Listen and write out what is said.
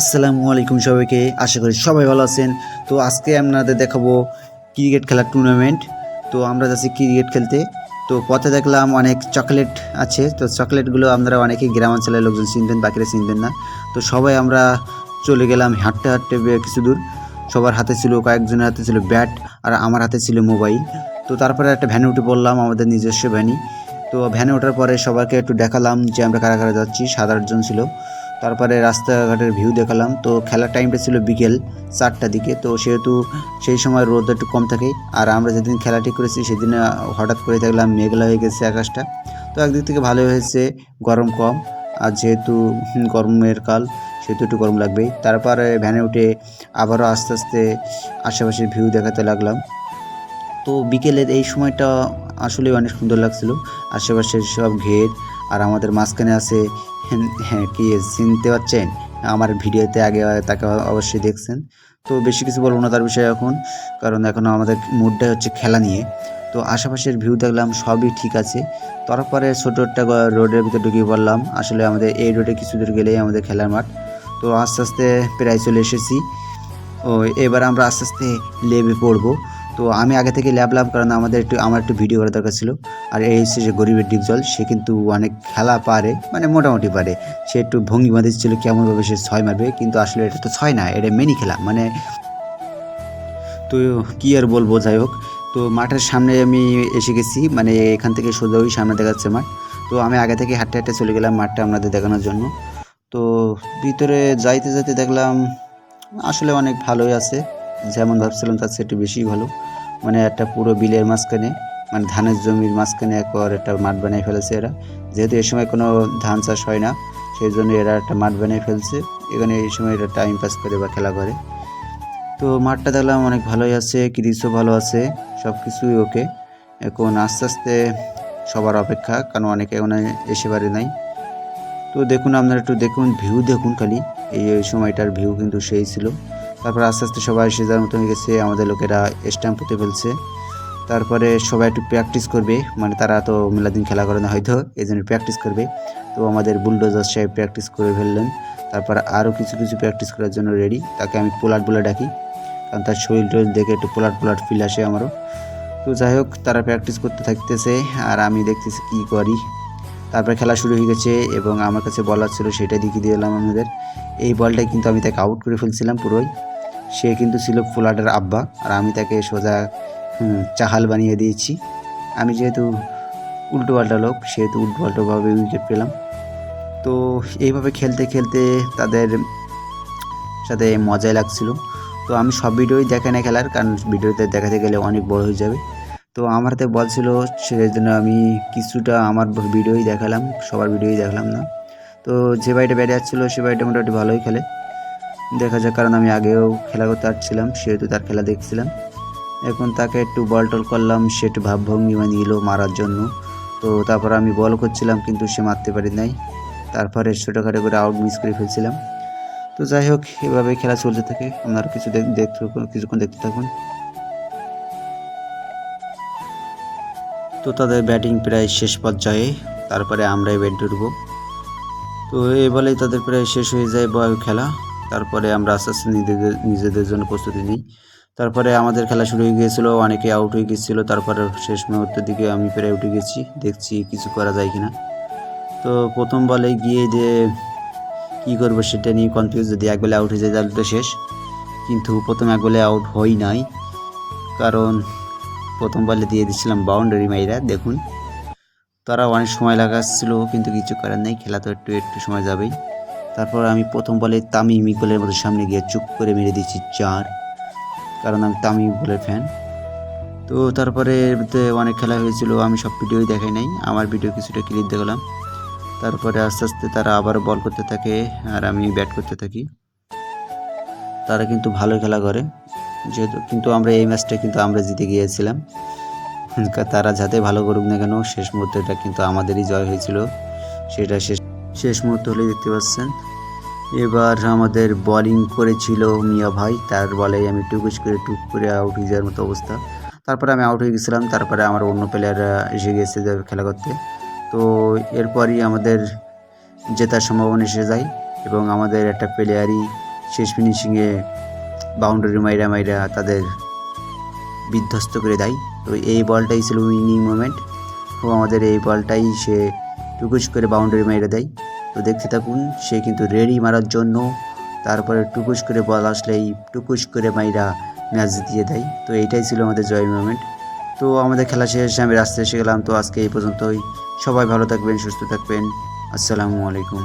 আসসালামু আলাইকুম সবাইকে। আশা করি সবাই ভালো আছেন। তো আজকে আপনাদের দেখাবো ক্রিকেট খেলার টুর্নামেন্ট তো আমরা যাচ্ছি ক্রিকেট খেলতে। তো পথে দেখলাম অনেক চকলেট আছে। তো চকলেটগুলো আপনারা অনেকেই গ্রামাঞ্চলের লোকজন চিনবেন বাকিরা চিনবেন না। তো সবাই আমরা চলে গেলাম হাঁটতে হাঁটতে কিছু দূর। সবার হাতে ছিল, কয়েকজনের হাতে ছিল ব্যাট আর আমার হাতে ছিল মোবাইল তো তারপরে একটা ভ্যানে উঠে পড়লাম, আমাদের নিজস্ব ভ্যানই তো ভ্যানে ওঠার পরে সবাইকে একটু দেখালাম যে আমরা কারা কারা যাচ্ছি। সাত আটজন ছিল। তারপরে রাস্তাঘাটের ভিউ দেখালাম। তো খেলার টাইমটা ছিল বিকেল চারটার দিকে। তো সেহেতু সেই সময় রোদ একটু কম থাকে। আর আমরা যেদিন খেলা ঠিক করেছি, সেদিন হঠাৎ করে দেখলাম মেঘলা হয়ে গেছে আকাশটা। তো একদিক থেকে ভালো হয়েছে, গরম কম। আর যেহেতু গরমের কাল, সেহেতু একটু গরম লাগবেই। তারপরে ভ্যানে উঠে আবারও আস্তে আস্তে আশেপাশের ভিউ দেখাতে লাগলাম। তো বিকেলের এই সময়টা আসলে অনেক সুন্দর লাগছিল। আশেপাশের সব ঘের, আর আমাদের মাঝখানে আছে হ্যাঁ, হ্যাঁ কি চিনতে পারছেন? আমার ভিডিওতে আগে তাকে অবশ্যই দেখছেন। তো বেশি কিছু বলব না তার বিষয়ে এখন কারণ এখনও আমাদের মুডটা হচ্ছে খেলা নিয়ে। তো আশেপাশের ভিউ দেখলাম সবই ঠিক আছে। তারপরে ছোটো একটা রোডের ভিতরে ঢুকিয়ে পড়লাম। আসলে আমাদের এই রোডে কিছু দূর গেলেই আমাদের খেলার মাঠ। তো আস্তে আস্তে প্রায় চলে এসেছি। ও এবার আমরা আস্তে আস্তে লেবে পড়ব। তো আমি আগে থেকে ল্যাবলাম কারণ আমাদের একটু, আমার একটু ভিডিও করা দরকার ছিল। আর এই হচ্ছে যে গরিবের ডিপজল সে কিন্তু অনেক খেলা পারে মানে মোটামুটি পারে। সে একটু ভঙ্গি বাঁধিয়েছিল কেমনভাবে সে ছয় মারবে, কিন্তু আসলে এটা তো ছয় না, এটা মেনি খেলা মানে তো কি আর বলব, যাই হোক। তো মাঠের সামনে আমি এসে গেছি মানে এখান থেকে সোজা ওই সামনে দেখাচ্ছে মাঠ। তো আমি আগে থেকে হাঁটতে হাঁটতে চলে গেলাম মাঠটা আপনাদের দেখানোর জন্য। তো ভিতরে যাইতে যাইতে দেখলাম, আসলে অনেক ভালোই আছে। যেমন ভাবছিলাম তার চেয়ে একটু বেশি ভালো। মানে একটা পুরো বিলের মাঝখানে মানে ধানের জমির মাঝখানে একবার একটা মাঠ বানিয়ে ফেলেছে এরা। যেহেতু এই সময় কোনো ধান চাষ হয় না, সেই জন্য এরা একটা মাঠ বানিয়ে ফেলছে। এখানে এই সময় এরা টাইম পাস করে বা খেলা করে। তো মাঠটা দেখলাম অনেক ভালোই আছে ক্রিজও ভালো আছে সব কিছুই ওকে এখন আস্তে আস্তে সবার অপেক্ষা, কারণ অনেকে এখন এসে পারে নাই। তো দেখুন, আপনারা একটু দেখুন ভিউ দেখুন খালি। এই সময়টার ভিউ কিন্তু সেই ছিল। তারপর আস্তে আস্তে সবাই সে যার মতো হয়ে গেছে, আমাদের লোকেরা স্ট্যাম্প পুঁতে ফেলছে তারপরে সবাই একটু প্র্যাকটিস করবে মানে তারা তো মেলাদিন খেলা করে না হয়তো এই জন্য প্র্যাকটিস করবে। তো আমাদের বুলডোজার সাহেব প্র্যাকটিস করে ফেললেন। তারপর আরও কিছু কিছু প্র্যাকটিস করার জন্য রেডি তাকে আমি পোলাট বলে ডাকি, কারণ তার শরীর টরীর দেখে একটু পোলাট পোলাট ফিল আসে আমারও। তো যাই হোক, তারা প্র্যাকটিস করতে থাকতেছে, আর আমি দেখতেছি কী করি। তারপরে খেলা শুরু হয়ে গেছে এবং আমার কাছে বলার ছিল সেটা দেখিয়ে এলাম আমাদের এই বলটাই কিন্তু আমি তাকে আউট করে ফেলছিলাম পুরোই। সে কিন্তু ছিল পোলাটের আব্বা আর আমি তাকে সোজা চাহাল বানিয়ে দিয়েছি। আমি যেহেতু উল্টো পাল্টা লোক, সেহেতু উল্টো পাল্টোভাবে উইকেট পেলাম। তো এইভাবে খেলতে খেলতে তাদের সাথে মজাই লাগছিল। তো আমি সব ভিডিওই দেখে না খেলার, কারণ ভিডিওতে দেখাতে গেলে অনেক বড় হয়ে যাবে। তো আমার হাতে বল ছিল সেই জন্য আমি কিছুটা আমার ভিডিওই দেখালাম, সবার ভিডিওই দেখালাম না। তো যে বাড়িটা ব্যাটে যাচ্ছিল, সে বাড়িটা মোটামুটি ভালোই খেলে। দেখা যাক, কারণ আমি আগেও খেলা করতে পারছিলাম সেহেতু তার খেলা দেখছিলাম। এখন তাকে একটু বল টল করলাম, সে একটু ভাবভঙ্গি বানিয়ে দিল মারার জন্য। তো তারপর আমি বল করছিলাম, কিন্তু সে মারতে পারি নাই। তারপরে ছোটোখাটো করে আউট মিস করে ফেলছিলাম। তো যাই হোক এভাবে খেলা চলতে থাকে। আপনারা কিছু দেখ- দেখতে কিছুক্ষণ দেখতে থাকুন। তো তাদের ব্যাটিং প্রায় শেষ পর্যায়ে, তারপরে আমরাই ব্যাট ধরবো। তো এই বলেই তাদের প্রায় শেষ হয়ে যায় বয় খেলা। তারপরে আমরা আস্তে আস্তে নিজেদের নিজেদের জন্য প্রস্তুতি নিই। তারপরে আমাদের খেলা শুরু হয়ে গিয়েছিল অনেকে আউট হয়ে গিয়েছিল, তারপরে শেষ মুহূর্তের দিকে আমি প্রায় উঠে গেছি, দেখছি কিছু করা যায় কিনা। তো প্রথম বলে গিয়ে যে কী করব সেটা নিয়ে কনফিউজ যদি এক বলে আউট হয়ে যায় তাহলে তো শেষ। কিন্তু প্রথম এক বলে আউট হই নাই। কারণ প্রথম বলে দিয়ে দিচ্ছিলাম বাউন্ডারি মাইরা, দেখুন। তারা অনেক সময় লাগাচ্ছিল, কিন্তু কিছু করার নেই, খেলা তো একটু একটু সময় যাবেই। তারপর আমি প্রথম বলে তামিম ইকবলের মতো সামনে গিয়ে চুপ করে মেরে দিচ্ছি চার, কারণ আমি তামিম ইকবলের ফ্যান তো তারপরে অনেক খেলা হয়েছিল, আমি সব ভিডিওই দেখাই নাই, আমার ভিডিও কিছুটা ক্লিপ দেখলাম। তারপরে আস্তে আস্তে তারা আবার বল করতে থাকে, আর আমি ব্যাট করতে থাকি। তারা কিন্তু ভালো খেলা করে। যেহেতু কিন্তু আমরা এই ম্যাচটা কিন্তু আমরা জিতে গিয়েছিলাম। তারা যাতে ভালো করুক না কেন, শেষ মুহূর্তটা কিন্তু আমাদেরই জয় হয়েছিল। সেটা শেষ শেষ মুহূর্ত হলে দেখতে পাচ্ছেন। এবার আমাদের বলিং করেছিল মিয়া ভাই। তার বলে আমি টুকুস করে টুক করে আউট হয়ে যাওয়ার মতো অবস্থা। তারপরে আমি আউট হয়ে গেছিলাম। তারপরে আমার অন্য প্লেয়াররা এসে গেছে খেলা করতে। তো এরপরই আমাদের জেতার সম্ভাবনা এসে যায় এবং আমাদের একটা প্লেয়ারই শেষ ফিনিশিংয়ে বাউন্ডারি মাইরা মাইরা তাদের বিধ্বস্ত করে দেয়। তো এই বলটাই ছিল উইনিং মোমেন্ট তো আমাদের এই বলটাই সে টুকুস করে বাউন্ডারি মাইরা দেয়। তো দেখতে থাকুন, সে কিন্তু রেডি মারার জন্য তারপরে টুকুস করে বল আসলেই টুকুস করে মাইরা ম্যাচ জিতিয়ে দেয়। তো এইটাই ছিল আমাদের জয় মোমেন্ট তো আমাদের খেলা শেষে, আমি রাস্তায় এসে গেলাম। তো আজকে এই পর্যন্তই। সবাই ভালো থাকবেন, সুস্থ থাকবেন। আসসালামু আলাইকুম।